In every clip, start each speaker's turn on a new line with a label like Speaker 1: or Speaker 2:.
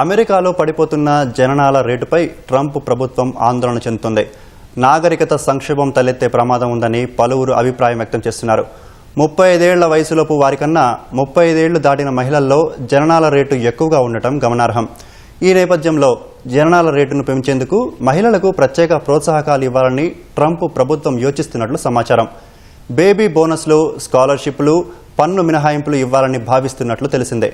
Speaker 1: అమెరికాలో పడిపోతున్న జననాల రేటుపై ట్రంప్ ప్రభుత్వం ఆందోళన చెందుతోంది. నాగరికత సంక్షోభం తలెత్తే ప్రమాదం ఉందని పలువురు అభిప్రాయం వ్యక్తం చేస్తున్నారు. ముప్పై ఐదేళ్ళ వయసులోపు వారికన్నా ముప్పై ఐదేళ్ళు దాటిన మహిళల్లో జననాల రేటు ఎక్కువగా ఉండటం గమనార్హం. ఈ నేపథ్యంలో జననాల రేటును పెంచేందుకు మహిళలకు ప్రత్యేక ప్రోత్సాహకాలు ఇవ్వాలని ట్రంప్ ప్రభుత్వం యోచిస్తున్నట్లు సమాచారం. బేబీ బోనస్లు స్కాలర్షిప్లు పన్ను మినహాయింపులు ఇవ్వాలని భావిస్తున్నట్లు తెలిసిందే.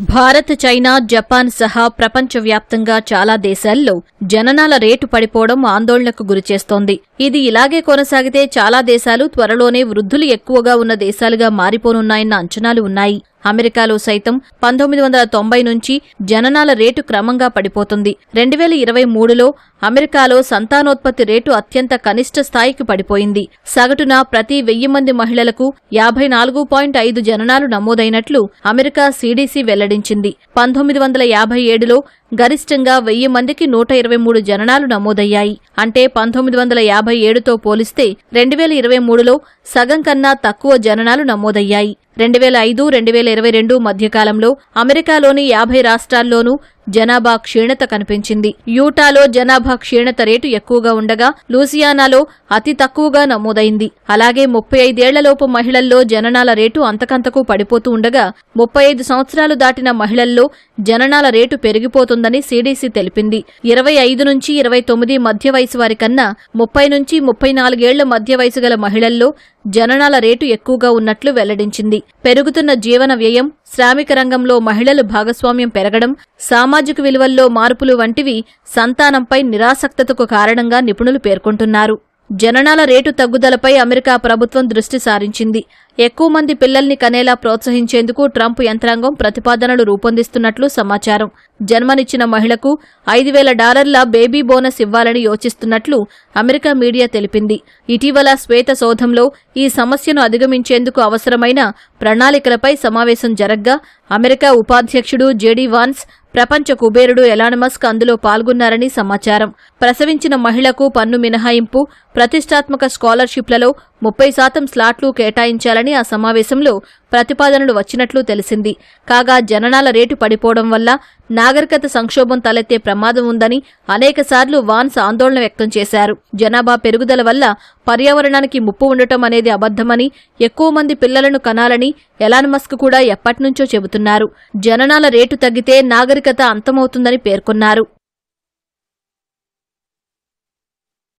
Speaker 2: భారత్ చైనా జపాన్ సహా ప్రపంచవ్యాప్తంగా చాలా దేశాల్లో జననాల రేటు పడిపోవడం ఆందోళనకు గురిచేస్తోంది. ఇది ఇలాగే కొనసాగితే చాలా దేశాలు త్వరలోనే వృద్ధులు ఎక్కువగా ఉన్న దేశాలుగా మారిపోనున్నాయన్న అంచనాలు ఉన్నాయి. అమెరికాలో సైతం పంతొమ్మిది వందల తొంభై నుంచి జననాల రేటు క్రమంగా పడిపోతుంది. రెండు వేల ఇరవై మూడులో అమెరికాలో సంతానోత్పత్తి రేటు అత్యంత కనిష్ట స్థాయికి పడిపోయింది. సగటున ప్రతి వెయ్యి మంది మహిళలకు యాభై నాలుగు పాయింట్ ఐదు జననాలు నమోదైనట్లు అమెరికా సీడీసీ వెల్లడించింది. పంతొమ్మిది వందల యాభై ఏడులో గరిష్టంగా వెయ్యి మందికి నూట ఇరవై మూడు జననాలు నమోదయ్యాయి. అంటే పంతొమ్మిది వందల యాభై ఏడుతో పోలిస్తే రెండు వేల ఇరవై మూడులో సగం కన్నా తక్కువ జననాలు నమోదయ్యాయి. రెండు వేల ఐదు రెండు వేల ఇరవై రెండు మధ్యకాలంలో అమెరికాలోని యాభై రాష్ట్రాల్లోనూ జనాభా క్షీణత కనిపించింది. యూటాలో జనాభా క్షీణత రేటు ఎక్కువగా ఉండగా లూసియానాలో అతి తక్కువగా నమోదైంది. అలాగే ముప్పై ఐదేళ్ళలోపు మహిళల్లో జననాల రేటు అంతకంతకు పడిపోతూ ఉండగా ముప్పై ఐదు సంవత్సరాలు దాటిన మహిళల్లో జననాల రేటు పెరిగిపోతుందని సీడీసీ తెలిపింది. ఇరవై ఐదు నుంచి ఇరవై తొమ్మిది మధ్య వయసు వారి కన్నా ముప్పై నుంచి ముప్పై నాలుగేళ్ళ మధ్య వయసు గల మహిళల్లో జననాల రేటు ఎక్కువగా ఉన్నట్లు వెల్లడించింది. పెరుగుతున్న జీవన వ్యయం శ్రామిక రంగంలో మహిళలు భాగస్వామ్యం పెరగడం సామాజిక విలువల్లో మార్పులు వంటివి సంతానంపై నిరాసక్తతకు కారణంగా నిపుణులు పేర్కొంటున్నారు. జననాల రేటు తగ్గుదలపై అమెరికా ప్రభుత్వం దృష్టి సారించింది. ఎక్కువ మంది పిల్లల్ని కనేలా ప్రోత్సహించేందుకు ట్రంప్ యంత్రాంగం ప్రతిపాదనలు రూపొందిస్తున్నట్లు సమాచారం. జన్మనిచ్చిన మహిళకు ఐదు వేల డాలర్ల బేబీ బోనస్ ఇవ్వాలని యోచిస్తున్నట్లు అమెరికా మీడియా తెలిపింది. ఇటీవల శ్వేత సౌధంలో ఈ సమస్యను అధిగమించేందుకు అవసరమైన ప్రణాళికలపై సమావేశం జరగ్గా అమెరికా ఉపాధ్యక్షుడు జేడీ వాన్స్ ప్రపంచ కుబేరుడు ఎలానమస్క్ అందులో పాల్గొన్నారని సమాచారం. ప్రసవించిన మహిళకు పన్ను మినహాయింపు ప్రతిష్టాత్మక స్కాలర్షిప్లలో ముప్పై శాతం స్లాట్లు కేటాయించాలని ఆ సమావేశంలో ప్రతిపాదనలు వచ్చినట్లు తెలిసింది. కాగా జననాల రేటు పడిపోవడం వల్ల నాగరికత సంక్షోభం తలెత్తే ప్రమాదం ఉందని అనేకసార్లు వాన్స్ ఆందోళన వ్యక్తం చేశారు. జనాభా పెరుగుదల వల్ల పర్యావరణానికి ముప్పు ఉండటం అనేది అబద్ధమని ఎక్కువ మంది పిల్లలను కనాలని ఎలాన్ మస్క్ కూడా ఎప్పటినుంచో చెబుతున్నారు. జననాల రేటు తగ్గితే నాగరికత అంతమవుతుందని పేర్కొన్నారు.